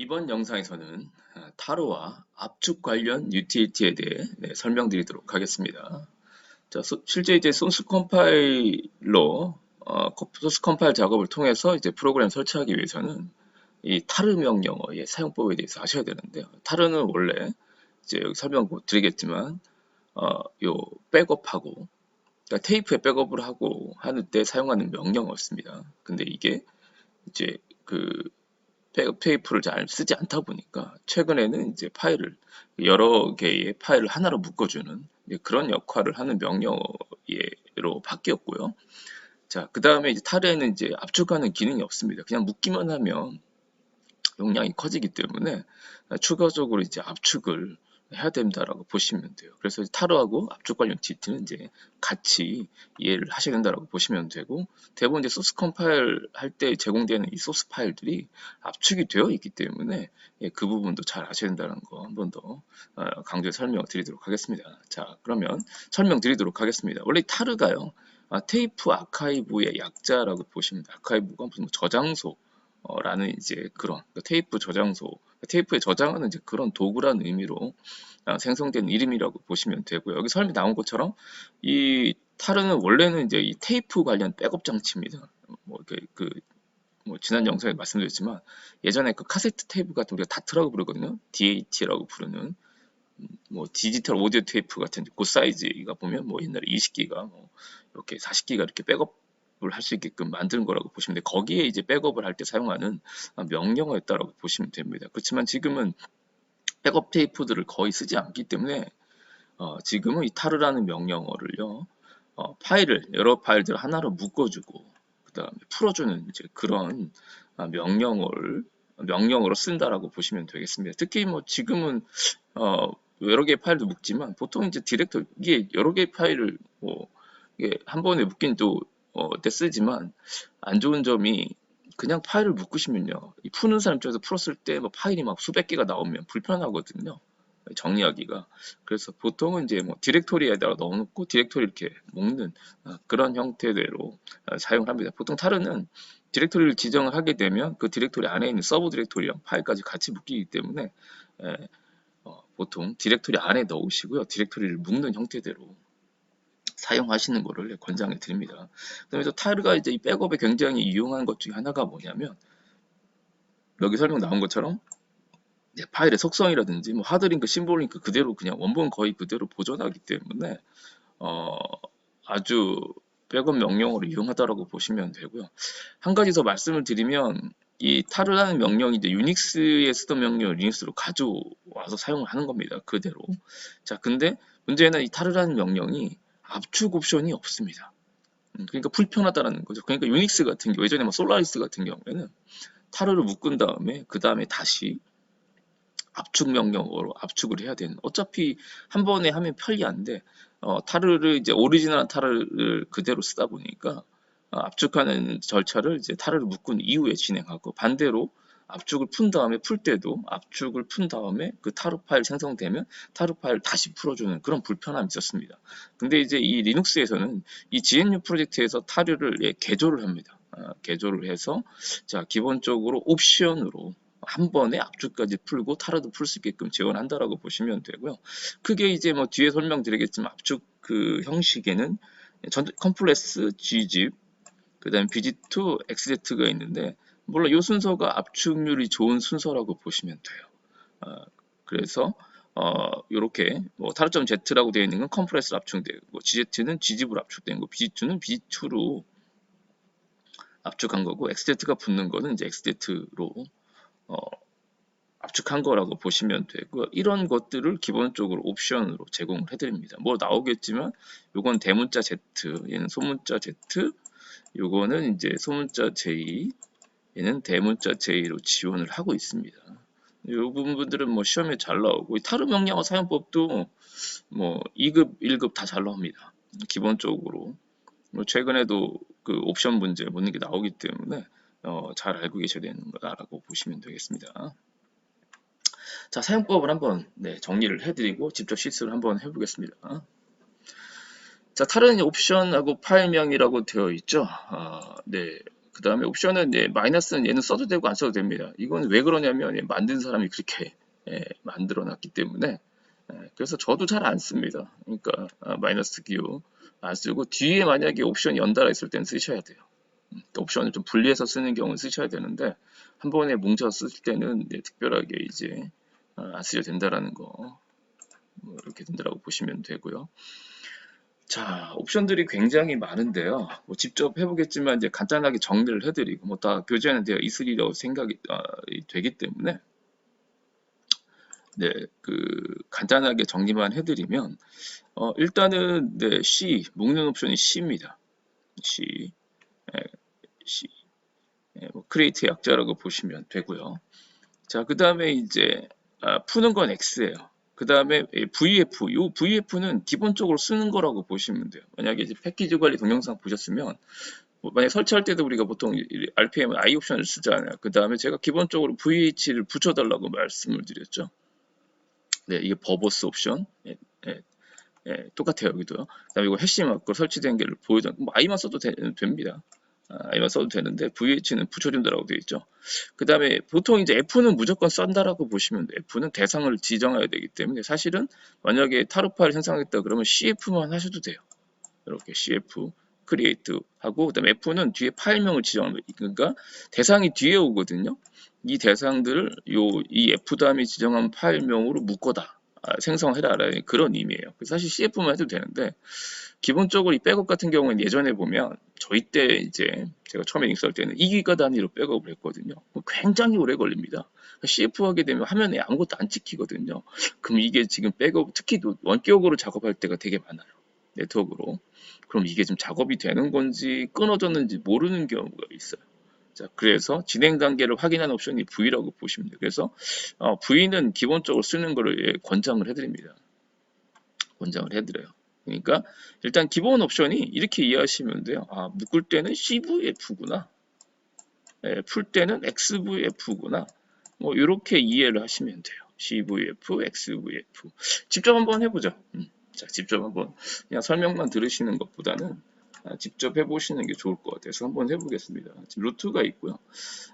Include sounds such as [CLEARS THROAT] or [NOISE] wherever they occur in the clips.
이번 영상에서는 아, 타로와 압축 관련 유틸리티에 대해 네, 설명드리도록 하겠습니다. 자, 소- 실제 이제 소스 컴파일러, 어, 코- 소스 컴파일 작업을 통해서 이제 프로그램 설치하기 위해서는 이 타르 명령어의 사용법에 대해서 아셔야 되는데요. 타르는 원래 이제 여기 설명 못 드리겠지만, 어, 요 백업하고, 그러니까 테이프에 백업을 하고 하는 때 사용하는 명령어였습니다. 근데 이게 이제 그 백업 테이프를 잘 쓰지 않다 보니까 최근에는 이제 파일을 여러 개의 파일을 하나로 묶어주는 그런 역할을 하는 명령어로 바뀌었고요. 자, 그 다음에 이제 타르에는 이제 압축하는 기능이 없습니다. 그냥 묶기만 하면 용량이 커지기 때문에 추가적으로 이제 압축을 해야 된다라고 보시면 돼요. 그래서 타르하고 압축 관련 디트는 이제 같이 이해를 하셔야 된다라고 보시면 되고 대부분 이제 소스 컴파일 할 때 제공되는 이 소스 파일들이 압축이 되어 있기 때문에 예, 그 부분도 잘 아셔야 된다는 거 한 번더 어, 강조해 설명드리도록 하겠습니다. 자, 그러면 설명드리도록 하겠습니다. 원래 이 타르가요, 아, 테이프 아카이브의 약자라고 보시면. 아카이브가 무슨 뭐 저장소 라는 이제 그런 그러니까 테이프 저장소, 테이프에 저장하는 이제 그런 도구라는 의미로 아, 생성된 이름이라고 보시면 되고요. 여기 설명 나온 것처럼 이 타르는 원래는 이제 이 테이프 관련 백업 장치입니다. 뭐 그, 그, 뭐 지난 영상에 말씀드렸지만 예전에 그 카세트 테이프 같은 우리가 다트라고 부르거든요. DAT라고 부르는 음, 뭐 디지털 오디오 테이프 같은 그 사이즈가 보면 뭐 옛날에 20기가 뭐 이렇게 40기가 이렇게 백업 을 할 수 있게끔 만드는 거라고 보시면 돼요. 거기에 이제 백업을 할 때 사용하는 아, 명령어였다라고 보시면 됩니다. 그렇지만 지금은 백업 테이프들을 거의 쓰지 않기 때문에 어, 지금은 이 타르라는 명령어를요 어, 파일을 여러 파일들을 하나로 묶어주고 그 다음에 풀어주는 이제 그런 아, 명령어를 명령어로 쓴다라고 보시면 되겠습니다. 특히 뭐 지금은 어, 여러 개의 파일도 묶지만 보통 이제 디렉터 이게 여러 개의 파일을 뭐 한 번에 묶긴 또 어, 때 쓰지만 안 좋은 점이 그냥 파일을 묶으시면요 이 푸는 사람 입장에서 풀었을 때 뭐 파일이 막 수백 개가 나오면 불편하거든요. 정리하기가 그래서 보통은 이제 뭐 디렉토리에다가 넣어놓고 디렉토리 이렇게 묶는 아, 그런 형태대로 아, 사용을 합니다. 보통 타르는 디렉토리를 지정을 하게 되면 그 디렉토리 안에 있는 서브 디렉토리랑 파일까지 같이 묶이기 때문에 에, 어, 보통 디렉토리 안에 넣으시고요. 디렉토리를 묶는 형태대로 사용하시는 거를 권장해 드립니다. 또 타르가 이제 이 백업에 굉장히 이용한 것 중에 하나가 뭐냐면 여기 설명 나온 것처럼 이제 파일의 속성이라든지 뭐 하드링크, 심볼링크 그대로 그냥 원본 거의 그대로 보존하기 때문에 어, 아주 백업 명령어로 이용하다라고 보시면 되고요. 한 가지 더 말씀을 드리면 이 타르라는 명령이 이제 유닉스에 쓰던 명령을 리눅스로 가져와서 사용을 하는 겁니다. 그대로. 자, 근데 문제는 이 타르라는 명령이 압축 옵션이 없습니다. 음, 그러니까 불편하다라는 거죠. 그러니까 유닉스 같은 경우 예전에 뭐 솔라리스 같은 경우에는 타르를 묶은 다음에 그 다음에 다시 압축 명령어로 압축을 해야 되는 어차피 한 번에 하면 편리 한데 어, 타르를 이제 오리지널한 타르를 그대로 쓰다 보니까 어, 압축하는 절차를 이제 타르를 묶은 이후에 진행하고 반대로 압축을 푼 다음에 풀 때도 압축을 푼 다음에 그 타르 파일 생성되면 타르 파일 다시 풀어주는 그런 불편함이 있었습니다. 근데 이제 이 리눅스에서는 이 GNU 프로젝트에서 타르를 예, 개조를 합니다. 아, 개조를 해서 자 기본적으로 옵션으로 한 번에 압축까지 풀고 타르도 풀 수 있게끔 지원한다라고 보시면 되고요. 크게 이제 뭐 뒤에 설명드리겠지만 압축 그 형식에는 전 컴플렉스 G집, 그다음에 BG2, XZ가 있는데 물론 이 순서가 압축률이 좋은 순서라고 보시면 돼요. 어, 그래서 어, 요렇게 뭐 타르점 Z라고 되어 있는 건 컴프레스로 압축되고 GZ는 G집으로 압축된 거, BG2는 BG2로 압축한 거고 XZ가 붙는 거는 이제 XZ로 어, 압축한 거라고 보시면 되고 이런 것들을 기본적으로 옵션으로 제공을 해드립니다. 뭐 나오겠지만 요건 대문자 Z, 얘는 소문자 Z, 요거는 이제 소문자 J, 얘는 대문자 J로 지원을 하고 있습니다. 이 부분들은 뭐 시험에 잘 나오고 이 타르 명령어 사용법도 뭐 2급, 1급 다 잘 나옵니다. 기본적으로 뭐 최근에도 그 옵션 문제 묻는 게 나오기 때문에 어, 잘 알고 계셔야 되는 거다라고 보시면 되겠습니다. 자, 사용법을 한번 네, 정리를 해드리고 직접 실습을 한번 해보겠습니다. 자, 타르는 옵션하고 파일명이라고 되어 있죠. 아, 네. 그 다음에 옵션은 이제 마이너스는 얘는 써도 되고 안 써도 됩니다. 이건 왜 그러냐면 얘 만든 사람이 그렇게 예, 만들어 놨기 때문에 예, 그래서 저도 잘 안 씁니다. 그러니까 아, 마이너스 기호 안 쓰고 뒤에 만약에 옵션이 연달아 있을 때는 쓰셔야 돼요. 음, 옵션을 좀 분리해서 쓰는 경우는 쓰셔야 되는데 한 번에 뭉쳐서 쓸 때는 이제 특별하게 이제 아, 안 쓰셔도 된다라는 거 뭐 이렇게 된다라고 보시면 되고요. 자, 옵션들이 굉장히 많은데요. 뭐 직접 해보겠지만 이제 간단하게 정리를 해드리고 뭐 다 교재는 되어 있으리라고 생각이 아, 되기 때문에 네, 그 간단하게 정리만 해드리면 어, 일단은 네, C 묶는 옵션이 C입니다. C, 예, C, 예, 뭐 크리에이트 약자라고 보시면 되고요. 자, 그 다음에 이제 아, 푸는 건 X예요. 그 다음에 VF, 이 VF는 기본적으로 쓰는 거라고 보시면 돼요. 만약에 이제 패키지 관리 동영상 보셨으면 뭐 만약 설치할 때도 우리가 보통 RPM I 옵션을 쓰잖아요. 그 다음에 제가 기본적으로 VH를 붙여달라고 말씀을 드렸죠. 네, 이게 버버스 옵션. 예, 예, 예, 똑같아요, 여기도요. 그 다음에 이거 해시 마크 설치된 게를 보여줘. 뭐 I만 써도 되, 됩니다. 아, I만 써도 되는데 VH는 붙여준다라고 되어 있죠. 그 다음에 보통 이제 F는 무조건 썬다라고 보시면. F는 대상을 지정해야 되기 때문에 사실은 만약에 타로 파일 생성했다 그러면 CF만 하셔도 돼요. 이렇게 CF 크리에이트 하고 그다음에 F는 뒤에 파일명을 지정하면 그러니까 대상이 뒤에 오거든요. 이 대상들을 요 이 F 다음에 지정한 파일명으로 묶어다 아, 생성해라라는 그런 의미예요. 사실 CF만 해도 되는데 기본적으로 이 백업 같은 경우는 예전에 보면 저희 때 이제 제가 처음에 인스할 때는 2기가 단위로 백업을 했거든요. 뭐 굉장히 오래 걸립니다. CF 하게 되면 화면에 아무것도 안 찍히거든요. 그럼 이게 지금 백업 특히 원격으로 작업할 때가 되게 많아요. 네트워크로. 그럼 이게 좀 작업이 되는 건지 끊어졌는지 모르는 경우가 있어요. 자, 그래서 진행 단계를 확인하는 옵션이 V라고 보시면 돼요. 그래서 어, V는 기본적으로 쓰는 거를 예, 권장을 해드립니다. 권장을 해드려요. 그러니까 일단 기본 옵션이 이렇게 이해하시면 돼요. 아, 묶을 때는 CVF구나. 예, 풀 때는 XVF구나. 뭐 이렇게 이해를 하시면 돼요. CVF, XVF. 직접 한번 해보죠. 음, 자, 직접 한번 그냥 설명만 들으시는 것보다는 아, 직접 해보시는 게 좋을 것 같아서 한번 해보겠습니다. 지금 루트가 있고요.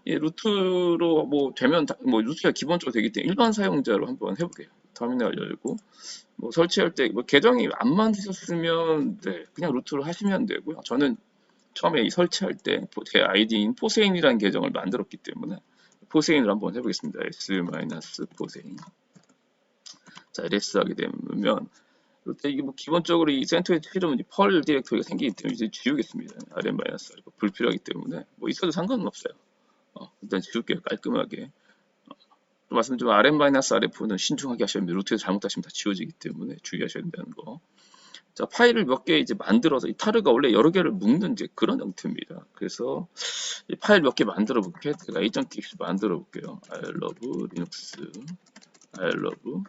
이 루트로 뭐 되면 다, 뭐 루트가 기본적으로 되기 때문에 일반 사용자로 한번 해볼게요. 터미널 열고 뭐 설치할 때 뭐 계정이 안 만드셨으면 네, 그냥 루트로 하시면 되고요. 저는 처음에 설치할 때 제 아이디인 포세인이라는 계정을 만들었기 때문에 포세인을 한번 해보겠습니다. s-포세인 자, ls 하게 되면 이게 뭐 기본적으로 이 센터에 필요면 펄 디렉토리가 생기기 때문에 이제 지우겠습니다. rm 마이너스 불필요하기 때문에 뭐 있어도 상관은 없어요. 어, 일단 지울게요. 깔끔하게. 어, 또 말씀 좀 rm 마이너스 rf는 신중하게 하셔야 됩니다. 루트에서 잘못하시면 다 지워지기 때문에 주의하셔야 된다는 거. 자, 파일을 몇 개 이제 만들어서 이 타르가 원래 여러 개를 묶는 이제 그런 형태입니다. 그래서 이 파일 몇 개 만들어 볼게요. 제가 a.txt 만들어 볼게요. I love linux, I love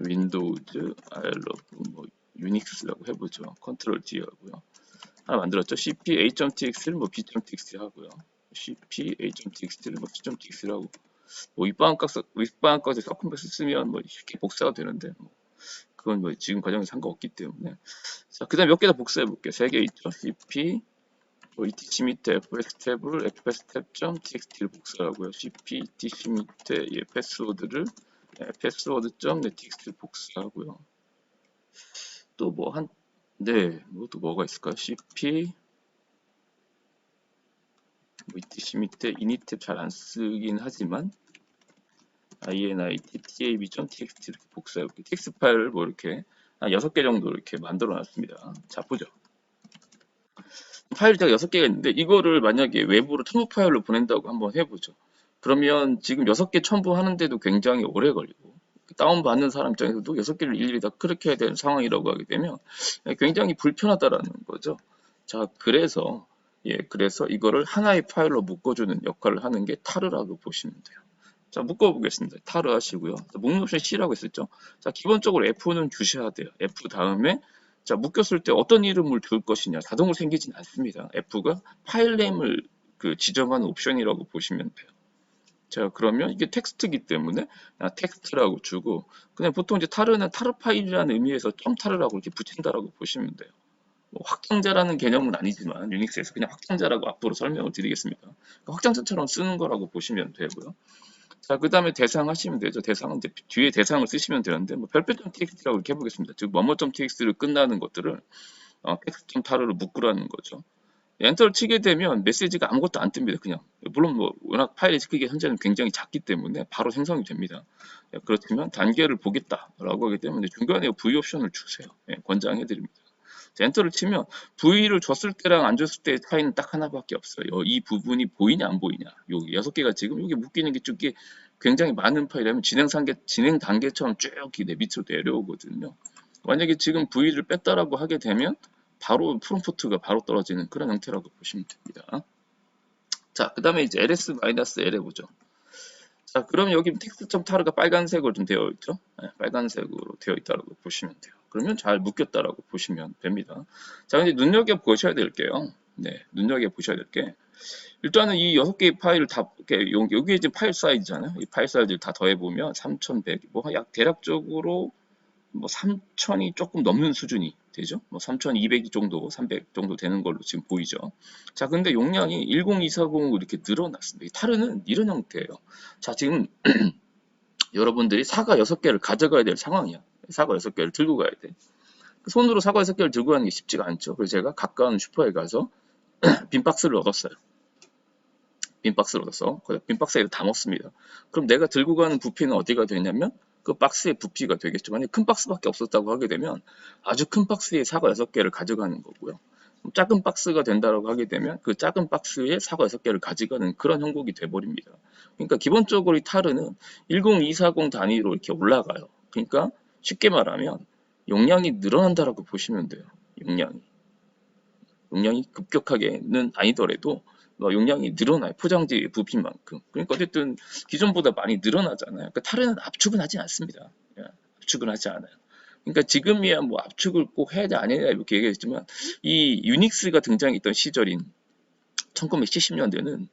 윈도우즈, 아이러브, 뭐 유닉스라고 해보죠. 컨트롤 D 하고요. 하나 만들었죠. cp a.tx를 뭐 b.txt 하고요. cp a.tx를 뭐 c.tx를 하고 뭐 윗방값 윗방값에 서컨버스 쓰면 뭐 쉽게 복사가 되는데 뭐 그건 뭐 지금 과정에 상관없기 때문에 자 그 다음 몇 개 더 복사해 볼게요. 세 개 있죠. cp 뭐 etc 밑에 fs 탭을 fs 탭.txt를 복사하고요. cp etc 밑에 예, 패스워드를 네, 패스워드.netx를 복사하고요. 또 뭐 한, 네, 뭐또 뭐가 있을까요? cp 뭐 etc 밑에 init 잘 안 쓰긴 하지만 init tab.txt 이렇게 복사해 볼게요. txt 파일을 뭐 이렇게 한 6개 정도 이렇게 만들어 놨습니다. 자, 보죠. 파일이 제가 6개가 있는데 이거를 만약에 외부로 첨부 파일로 보낸다고 한번 해보죠. 그러면 지금 6개 첨부하는데도 굉장히 오래 걸리고 다운받는 사람 입장에서도 6개를 일일이 다 그렇게 해야 되는 상황이라고 하게 되면 굉장히 불편하다라는 거죠. 자, 그래서 예, 그래서 이거를 하나의 파일로 묶어주는 역할을 하는 게 타르라고 보시면 돼요. 자, 묶어보겠습니다. 타르 하시고요. 묶는 옵션 C라고 했었죠. 자, 기본적으로 F는 주셔야 돼요. F 다음에 자, 묶였을 때 어떤 이름을 줄 것이냐 자동으로 생기진 않습니다. F가 파일 네임을 그 지정하는 옵션이라고 보시면 돼요. 자 그러면 이게 텍스트이기 때문에 아, 텍스트라고 주고 그냥 보통 이제 타르는 타르 파일이라는 의미에서 점 타르라고 이렇게 붙인다라고 보시면 돼요. 뭐 확장자라는 개념은 아니지만 유닉스에서 그냥 확장자라고 앞으로 설명을 드리겠습니다. 그러니까 확장자처럼 쓰는 거라고 보시면 되고요. 자, 그 다음에 대상 하시면 되죠. 대상은 이제 뒤에 대상을 쓰시면 되는데, 뭐 별표.txt라고 이렇게 해보겠습니다. 즉, 뭐뭐.txt를 끝나는 것들을 어, 텍스트.타르로 묶으라는 거죠. 엔터를 치게 되면 메시지가 아무것도 안 뜹니다. 그냥 물론 뭐 워낙 파일의 크기가 현재는 굉장히 작기 때문에 바로 생성이 됩니다. 예, 그렇지만 단계를 보겠다라고 하기 때문에 중간에 V 옵션을 주세요. 예, 권장해 드립니다. 엔터를 치면 V를 줬을 때랑 안 줬을 때의 차이는 딱 하나밖에 없어요. 이 부분이 보이냐 안 보이냐. 여기 여섯 개가 지금 여기 묶이는 게 쭉게 굉장히 많은 파일이라면 진행 단계 진행 단계처럼 쭉 밑으로 내려오거든요. 만약에 지금 V를 뺐다라고 하게 되면 바로 프롬프트가 바로 떨어지는 그런 형태라고 보시면 됩니다. 자, 그 다음에 이제 ls-l 해보죠. 자, 그럼 여기 텍스트.타르가 빨간색으로 좀 되어 있죠? 네, 빨간색으로 되어 있다고 보시면 돼요. 그러면 잘 묶였다라고 보시면 됩니다. 자, 근데 눈여겨 보셔야 될게요. 네, 눈여겨 보셔야 될 게. 일단은 이 여섯 개의 파일을 다, 이렇게 여기 이제 파일 사이즈잖아요. 이 파일 사이즈를 다 더해 보면 3100, 뭐 약 대략적으로 뭐 3000이 조금 넘는 수준이 되죠. 뭐 3200 정도, 300 정도 되는 걸로 지금 보이죠. 자, 근데 용량이 10240으로 이렇게 늘어났습니다. 이 타르는 이런 형태예요. 자, 지금 [CLEARS THROAT] 여러분들이 사과 6개를 가져가야 될 상황이야. 사과 6개를 들고 가야 돼. 손으로 사과 6개를 들고 가는 게 쉽지가 않죠. 그래서 제가 가까운 슈퍼에 가서 [CLEARS THROAT] 빈 박스를 얻었어요. 빈 박스를 얻어서 빈 박스에 담았습니다. 그럼 내가 들고 가는 부피는 어디가 되냐면 그 박스의 부피가 되겠죠. 만약 큰 박스밖에 없었다고 하게 되면 아주 큰 박스에 사과 6개를 가져가는 거고요. 작은 박스가 된다고 하게 되면 그 작은 박스에 사과 6개를 가져가는 그런 형국이 돼버립니다. 그러니까 기본적으로 이 타르는 10240 단위로 이렇게 올라가요. 그러니까 쉽게 말하면 용량이 늘어난다라고 보시면 돼요. 용량이. 용량이 급격하게는 아니더라도 뭐 용량이 늘어나요. 포장지 부피만큼. 그러니까 어쨌든 기존보다 많이 늘어나잖아요. 그러니까 타르는 압축은 하지 않습니다. 예, 압축은 하지 않아요. 그러니까 지금이야 뭐 압축을 꼭 해야 돼, 안 해야 돼 이렇게 얘기했지만 이 유닉스가 등장했던 시절인 1970년대는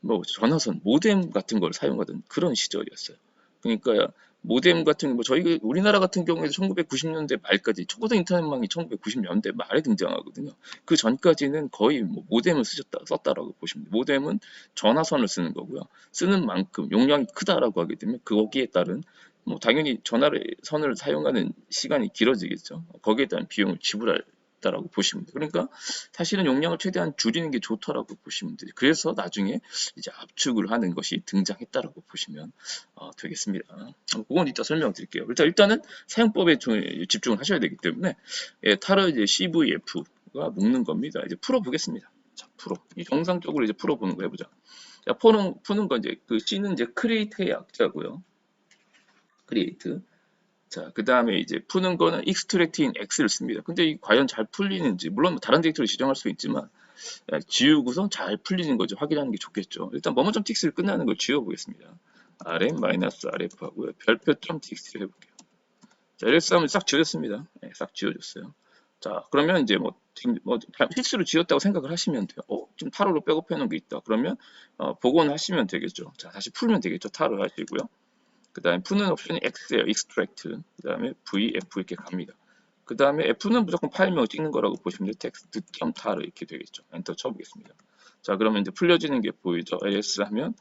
뭐 전화선, 모뎀 같은 걸 사용하던 그런 시절이었어요. 그러니까 모뎀 같은 뭐 저희 우리나라 같은 경우에도 1990년대 말까지 초고등 인터넷망이 1990년대 말에 등장하거든요. 그 전까지는 거의 뭐 모뎀을 쓰셨다 썼다라고 보시면 돼요. 모뎀은 전화선을 쓰는 거고요. 쓰는 만큼 용량이 크다라고 하게 되면 거기에 따른 뭐 당연히 전화를 선을 사용하는 시간이 길어지겠죠. 거기에 대한 비용을 지불할 있다라고 보시면 돼요. 그러니까 사실은 용량을 최대한 줄이는 게 좋다라고 보시면 돼요. 그래서 나중에 이제 압축을 하는 것이 등장했다라고 보시면 어, 되겠습니다. 그건 이따 설명드릴게요. 일단 일단은 사용법에 집중을 하셔야 되기 때문에 예, 타로 이제 CVF가 묶는 겁니다. 이제 풀어보겠습니다. 자, 풀어. 이 정상적으로 이제 풀어보는 거 해보자. 자, 푸는 푸는 건 이제 그 C는 이제 크리에이트의 약자고요. 크리에이트. 자, 그 다음에 이제 푸는 거는 extract인 x를 씁니다. 근데 이 과연 잘 풀리는지, 물론 다른 데이터를 지정할 수 있지만, 예, 지우고선 잘 풀리는 거죠. 확인하는 게 좋겠죠. 일단 뭐뭐.tx를 끝나는 걸 지워보겠습니다. rm-rf 하고요. 별표.tx를 해볼게요. 자, ls 하면 싹 지워졌습니다. 네, 싹 지워졌어요. 자, 그러면 이제 뭐, 뭐 필수로 지웠다고 생각을 하시면 돼요. 어, 지금 타로로 백업해 놓은 게 있다. 그러면 어, 복원하시면 되겠죠. 자, 다시 풀면 되겠죠. 타로 하시고요. 그 다음에 푸는 옵션이 X예요. extract. 그 다음에 VF 이렇게 갑니다. 그 다음에 F는 무조건 파일명을 찍는 거라고 보시면 돼요. 텍스트 겸 타르 이렇게 되겠죠. 엔터 쳐보겠습니다. 자, 그러면 이제 풀려지는 게 보이죠. ls 하면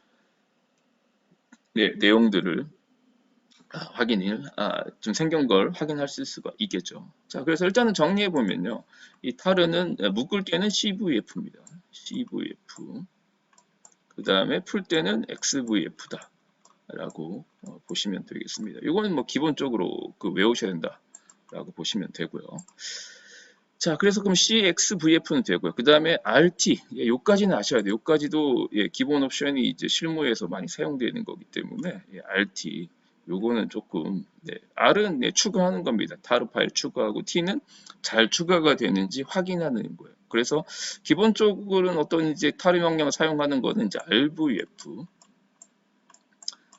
네, 내용들을 아, 확인을 아, 좀 생긴 걸 확인할 수가 있겠죠. 자, 그래서 일단은 정리해 보면요, 이 타르는 묶을 때는 CVF입니다. CVF. 그 다음에 풀 때는 XVF다. 라고 어, 보시면 되겠습니다. 이거는 뭐 기본적으로 그 외우셔야 된다 라고 보시면 되고요. 자, 그래서 그럼 CXVF는 되고요. 그 다음에 RT, 예, 요까지는 아셔야 돼요. 요까지도 예, 기본 옵션이 이제 실무에서 많이 사용되는 거기 때문에 예, RT, 요거는 조금 네, R은 네, 추가하는 겁니다. 타르 파일 추가하고 T는 잘 추가가 되는지 확인하는 거예요. 그래서 기본적으로는 어떤 이제 타르 명령을 사용하는 거는 이제 RVF,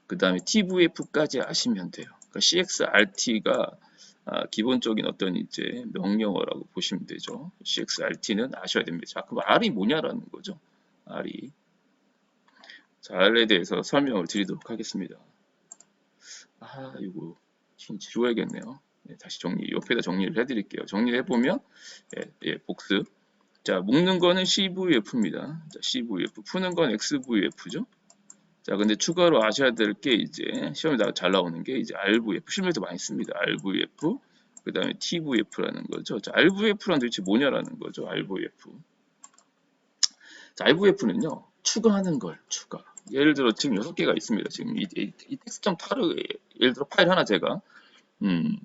그 다음에 TVF까지 아시면 돼요. 그러니까 CXRT가 아, 기본적인 어떤 이제 명령어라고 보시면 되죠. CXRT는 아셔야 됩니다. 자, 그럼 R이 뭐냐라는 거죠. R이. 자, R에 대해서 설명을 드리도록 하겠습니다. 아, 이거 지워야겠네요. 네, 다시 정리, 옆에다 정리를 해드릴게요. 정리를 해보면, 예, 예, 복습. 자, 묶는 거는 CVF입니다. 자, CVF. 푸는 건 XVF죠. 자, 근데 추가로 아셔야 될 게 이제 시험에 나- 잘 나오는 게 이제 RVF. 실무에도 많이 씁니다. RVF. 그 다음에 TVF라는 거죠. 자, RVF란 도대체 뭐냐라는 거죠. RVF. 자, RVF는요, 추가하는 걸, 추가. 예를 들어 지금 여섯 개가 있습니다. 지금 이, 이, 이 텍스트 타르 예를 들어 파일 하나 제가 음,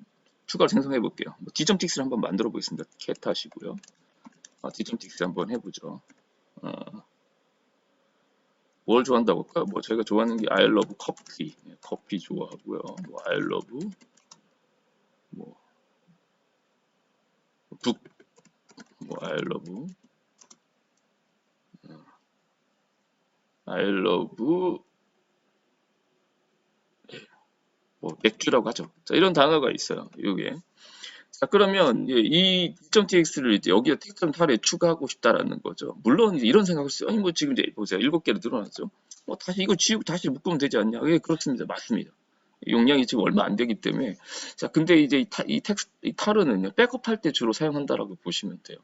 추가로 생성해 볼게요. 뭐 D.tx를 한번 만들어 보겠습니다. cat 하시고요. 아, D.tx 한번 해보죠. 어, 뭘 좋아한다고 할까요? 뭐 저희가 좋아하는 게 I love 커피, 예, 커피 좋아하고요. 뭐 I love 뭐 북, 뭐 I love 어, I love 뭐 맥주라고 하죠. 자, 이런 단어가 있어요. 이게. 자, 그러면 이 D.tx를 이제 여기에 텍스트 탈에 추가하고 싶다라는 거죠. 물론 이런 생각을 써요. 아니 뭐 지금 이제 보세요. 일곱 개로 늘어났죠. 뭐 다시 이거 지우고 다시 묶으면 되지 않냐? 예, 그렇습니다. 맞습니다. 용량이 지금 얼마 안 되기 때문에 자, 근데 이제 이, 타, 이 텍스트 이 타르는요. 백업할 때 주로 사용한다라고 보시면 돼요.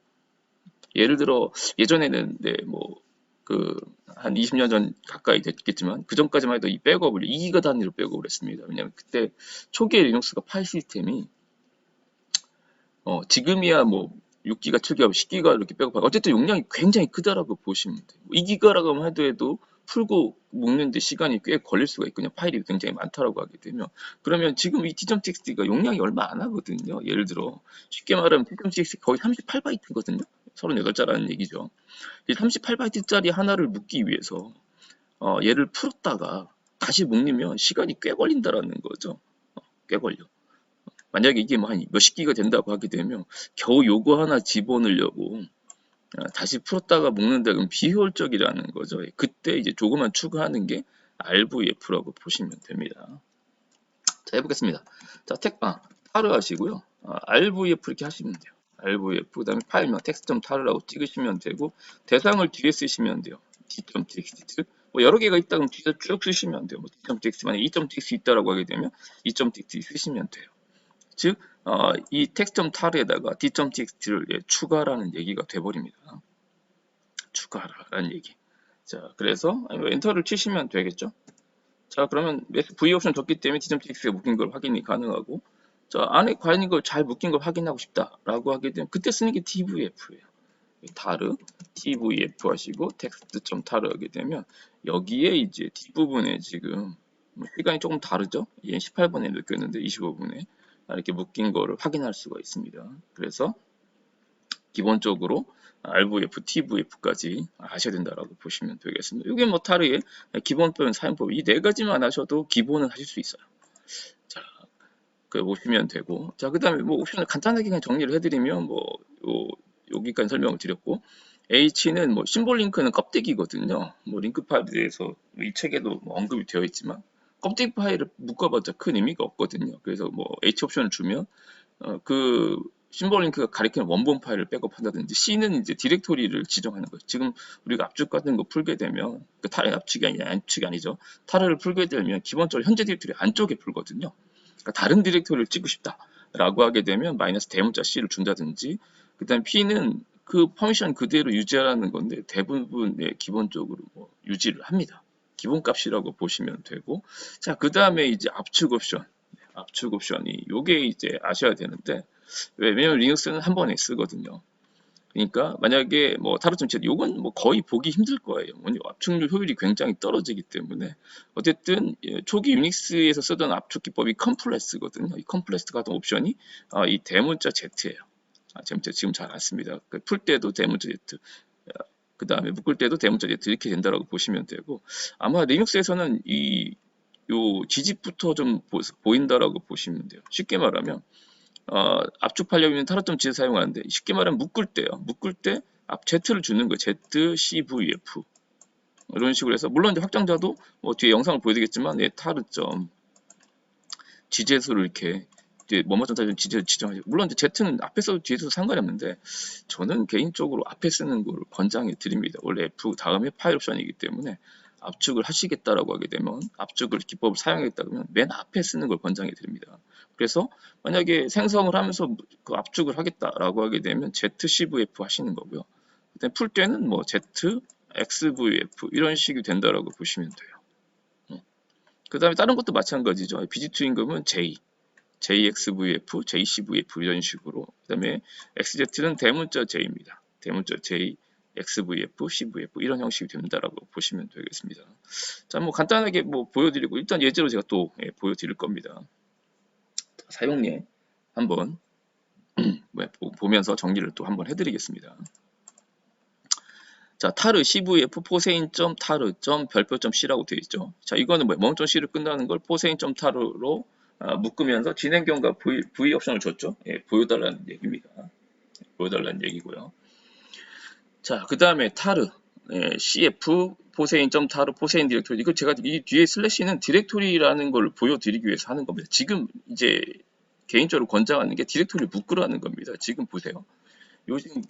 예를 들어 예전에는 네, 뭐 그한 20년 전 가까이 됐겠지만 그 전까지만 해도 이 백업을 2기가 단위로 백업을 했습니다. 왜냐하면 그때 초기에 리눅스가 파일 시스템이 어, 지금이야 뭐 6기가, 7기가, 10기가 이렇게 백업하고 어쨌든 용량이 굉장히 크다라고 보시면 돼요. 2기가라고 하면 해도 풀고 묶는데 시간이 꽤 걸릴 수가 있거든요. 파일이 굉장히 많다라고 하게 되면 그러면 지금 이 D.txt가 용량이 얼마 안 하거든요. 예를 들어 쉽게 말하면 D.txt 거의 38바이트거든요. 38자라는 얘기죠. 이 38바이트짜리 하나를 묶기 위해서 어, 얘를 풀었다가 다시 묶으면 시간이 꽤 걸린다라는 거죠. 어, 꽤 걸려. 만약에 이게 뭐 한 몇십 기가 된다고 하게 되면 겨우 요거 하나 집어넣으려고 아, 다시 풀었다가 묶는다 그러면 비효율적이라는 거죠. 그때 이제 조금만 추가하는 게 RVF라고 보시면 됩니다. 자 해보겠습니다. 자 택방 타르 하시고요. 아, RVF 이렇게 하시면 돼요. RVF 그 다음에 파일명 텍스트.타르라고 찍으시면 되고 대상을 뒤에 쓰시면 돼요. D.txt 뭐 여러 개가 있다 그럼 뒤에 쭉 쓰시면 돼요. 뭐 D.txt 만약 2.txt 있다라고 하게 되면 2.txt 쓰시면 돼요. 즉, 어, 이 텍스트.tar에다가 d.txt를 예, 추가라는 얘기가 돼버립니다. 추가라는 얘기. 자, 그래서 엔터를 치시면 되겠죠. 자, 그러면 V 옵션 줬기 때문에 d.txt에 묶인 걸 확인이 가능하고, 자, 안에 과연 이걸 잘 묶인 걸 확인하고 싶다라고 하게 되면 그때 쓰는 게 tvf예요. 타르, tvf 하시고 텍스트.ta르 하게 되면 여기에 이제 뒷부분에 지금 뭐 시간이 조금 다르죠. 얘 18분에 느꼈는데 25분에 이렇게 묶인 거를 확인할 수가 있습니다. 그래서 기본적으로 RVF, TVF까지 아셔야 된다라고 보시면 되겠습니다. 이게 뭐 타르의 기본적인 사용법 이 네 가지만 하셔도 기본은 하실 수 있어요. 자, 그 보시면 되고 자 그다음에 뭐 옵션을 간단하게 그냥 정리를 해드리면 뭐 요, 여기까지 설명을 드렸고 H는 뭐 심볼 링크는 껍데기거든요. 뭐 링크 파일에 대해서 이 책에도 뭐 언급이 되어 있지만 껍데기 파일을 묶어봤자 큰 의미가 없거든요. 그래서 뭐 H 옵션을 주면 어, 그 심볼 링크가 가리키는 원본 파일을 백업한다든지 C는 이제 디렉토리를 지정하는 거예요. 지금 우리가 압축 같은 거 풀게 되면 그 타르 압축이 아니 압축이 아니죠. 타르를 풀게 되면 기본적으로 현재 디렉토리 안쪽에 풀거든요. 그러니까 다른 디렉토리를 찍고 싶다라고 하게 되면 마이너스 대문자 C를 준다든지 그다음 P는 그 퍼미션 그대로 유지하라는 건데 대부분 네, 기본적으로 뭐 유지를 합니다. 기본값이라고 보시면 되고 자 그 다음에 이제 압축 옵션. 압축 옵션이 요게 이제 아셔야 되는데 왜냐면 리눅스는 한 번에 쓰거든요. 그러니까 만약에 뭐 타르점체 요건 뭐 거의 보기 힘들 거예요. 왜냐면 압축률 효율이 굉장히 떨어지기 때문에. 어쨌든 예, 초기 유닉스에서 쓰던 압축 기법이 컴플레스거든요. 이 컴플레스 같은 옵션이 아, 이 대문자 Z예요. 아, 지금 잘 as습니다. 그풀 때도 대문자 Z 그 다음에 묶을 때도 대문자 Z 이렇게 된다라고 보시면 되고 아마 리눅스에서는 이 요 지집부터 좀 보, 보인다라고 보시면 돼요. 쉽게 말하면 어, 압축하려고 하면 타로점 지를 사용하는데 쉽게 말하면 묶을 때요. 묶을 때 앞 Z를 주는 거예요. Z, C, V, F 이런 식으로 해서 물론 이제 확장자도 뭐 뒤에 영상을 보여드리겠지만 예, 타르점 지제수를 이렇게 따지면 지제 지정하죠. 물론 이제 Z는 앞에서 뒤에서 상관이 없는데 저는 개인적으로 앞에 쓰는 걸 권장해 드립니다. 원래 F 다음에 파일 옵션이기 때문에 압축을 하시겠다라고 하게 되면 압축을 기법을 사용하겠다 그러면 맨 앞에 쓰는 걸 권장해 드립니다. 그래서 만약에 생성을 하면서 그 압축을 하겠다라고 하게 되면 ZCVF 하시는 거고요. 그다음에 풀 때는 뭐 Z, XVF 이런 식이 된다라고 보시면 돼요. 그 다음에 다른 것도 마찬가지죠. BG2 임금은 J, JXVF, JCVF 이런 식으로 그 다음에 XZ는 대문자 J입니다. 대문자 J, XVF, CVF 이런 형식이 된다라고 보시면 되겠습니다. 자, 뭐 간단하게 뭐 보여드리고 일단 예제로 제가 또 예, 보여드릴 겁니다. 사용예 한번 [CLEARS THROAT] 뭐, 보- 보면서 정리를 또 한번 해드리겠습니다. 자, 타르 CVF 포세인 점 타르 점 별표 점 C라고 되어 있죠. 자, 이거는 뭐 멈점 C를 끝나는 걸 포세인 점 타르로 아, 묶으면서 진행 경과 V, V 옵션을 줬죠. 예, 보여달라는 얘기입니다. 보여달라는 얘기고요. 자, 그 다음에 타르 예, CF 포세인 점 타르 포세인 디렉토리 이거 제가 이 뒤에 슬래시는 디렉토리라는 걸 보여드리기 위해서 하는 겁니다. 지금 이제 개인적으로 권장하는 게 디렉토리 묶으라는 겁니다. 지금 보세요. 요즘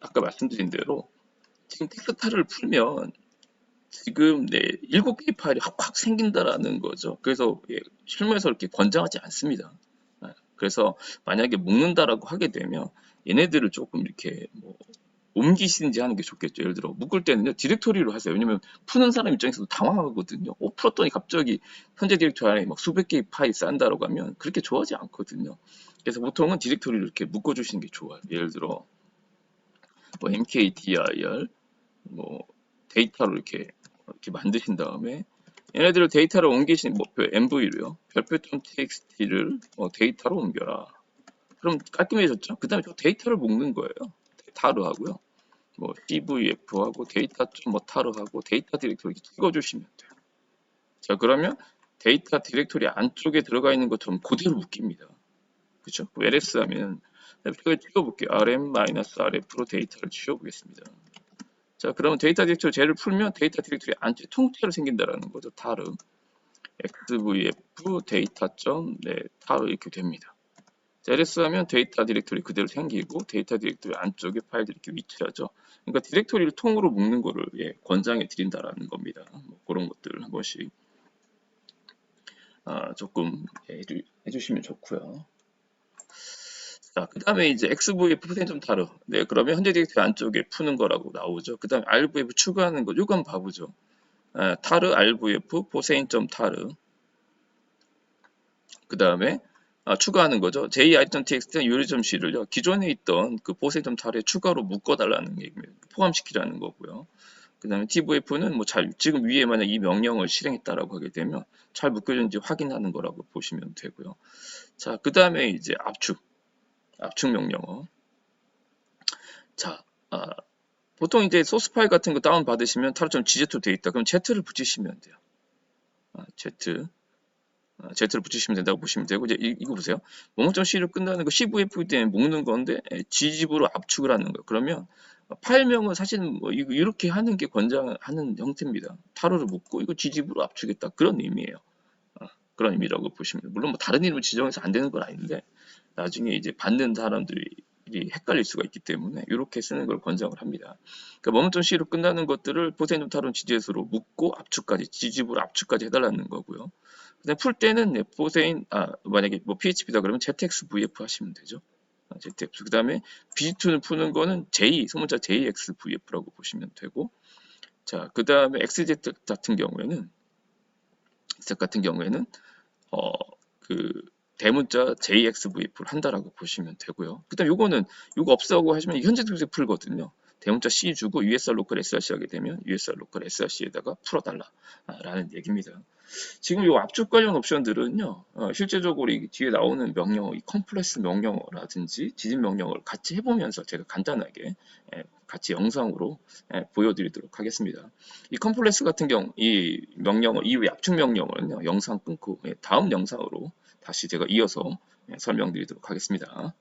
아까 말씀드린 대로 지금 텍스타를 풀면 지금 네 일곱 개의 파일이 확확 생긴다라는 거죠. 그래서 예, 실무에서 이렇게 권장하지 않습니다. 아, 그래서 만약에 묶는다라고 하게 되면 얘네들을 조금 이렇게 뭐 옮기시든지 하는 게 좋겠죠. 예를 들어 묶을 때는요 디렉토리로 하세요. 왜냐면 푸는 사람 입장에서도 당황하거든요. 어 풀었더니 갑자기 현재 디렉토리 안에 막 수백 개의 파일 쌓는다라고 하면 그렇게 좋아하지 않거든요. 그래서 보통은 디렉토리를 이렇게 묶어주시는 게 좋아요. 예를 들어 뭐 mkdir 뭐 데이터로 이렇게 이렇게 만드신 다음에 얘네들을 데이터로 옮기신 목표 mv로요. 별표.txt를 뭐 데이터로 옮겨라. 그럼 깔끔해졌죠? 그 다음에 저 데이터를 묶는 거예요. 타로 하고요. 뭐 cvf하고 데이터 뭐 타로 하고 데이터 디렉토리 찍어주시면 돼요. 자 그러면 데이터 디렉토리 안쪽에 들어가 있는 것처럼 그대로 묶입니다. 그쵸? ls 하면 제가 찍어볼게요. rm-rf로 데이터를 지워보겠습니다 자, 그러면 데이터 디렉토리 쟤를 풀면 데이터 디렉토리 안쪽에 통째로 생긴다라는 거죠. 타르 xvf 데이터.점 네, 타르 이렇게 됩니다. 자, ls 하면 데이터 디렉토리 그대로 생기고 데이터 디렉토리 안쪽에 파일들이 이렇게 위치하죠. 그러니까 디렉토리를 통으로 묶는 거를 예, 권장해 드린다라는 겁니다. 뭐 그런 것들 한 번씩 아, 조금 예, 해주, 해주시면 좋고요. 자, 그 다음에 이제 XVF 포센점 타르. 네, 그러면 현재 디렉토리 안쪽에 푸는 거라고 나오죠. 그 다음에 RVF 추가하는 거, 요건 봐보죠. 아, 타르 RVF 포세인점 타르. 그 다음에 아, 추가하는 거죠. JI.txt 요리점C를요. 기존에 있던 그 포세인점 타르에 추가로 묶어달라는 얘기입니다. 포함시키라는 거고요. 그 다음에 TVF는 뭐 잘, 지금 위에 만약 이 명령을 실행했다라고 하게 되면 잘 묶여졌는지 확인하는 거라고 보시면 되고요. 자, 그 다음에 이제 압축. 압축 명령어. 자, 아, 보통 이제 소스 파일 같은 거 다운 받으시면 타로처럼 gz로 되어 있다. 그럼 z를 붙이시면 돼요. 아, z, 아, z를 붙이시면 된다고 보시면 되고 이제 이, 이거 보세요. 뭐뭐.c로 끝나는 거 cvf 때문에 묶는 건데 예, gzip으로 압축을 하는 거예요. 그러면 파일명은 사실은 뭐 이렇게 하는 게 권장하는 형태입니다. 타로를 묶고 이거 gzip으로 압축했다 그런 의미예요. 아, 그런 의미라고 보시면. 물론 뭐 다른 이름을 지정해서 안 되는 건 아닌데 나중에 이제 받는 사람들이 헷갈릴 수가 있기 때문에 이렇게 쓰는 걸 권장을 합니다. 그러니까 머문점 C로 끝나는 것들을 포세인점 타론 지지에서로 묶고 압축까지 지집으로 압축까지 해달라는 거고요. 근데 풀 때는 네, 포세인 아 만약에 뭐 PHP다 그러면 ZXVF 하시면 되죠. 아, ZX 그 다음에 BG2는 푸는 거는 J 소문자 JXVF라고 보시면 되고 자그 다음에 XZ 같은 경우에는 Z 같은 경우에는 어그 대문자 JXVF를 한다라고 보시면 되고요. 그 다음 요거는 요거 없다고 하시면 현재 동생 풀거든요. 대문자 C 주고 USR 로컬 SRC 하게 되면 USR 로컬 SRC에다가 풀어달라 라는 얘기입니다. 지금 요 압축 관련 옵션들은요, 어, 실제적으로 이 뒤에 나오는 명령어, 이 컴플렉스 명령어라든지 지진 명령어를 같이 해보면서 제가 간단하게 예, 같이 영상으로 예, 보여드리도록 하겠습니다. 이 컴플렉스 같은 경우, 이 명령어, 이 압축 명령어는요, 영상 끊고 예, 다음 영상으로 다시 제가 이어서 예, 설명드리도록 하겠습니다.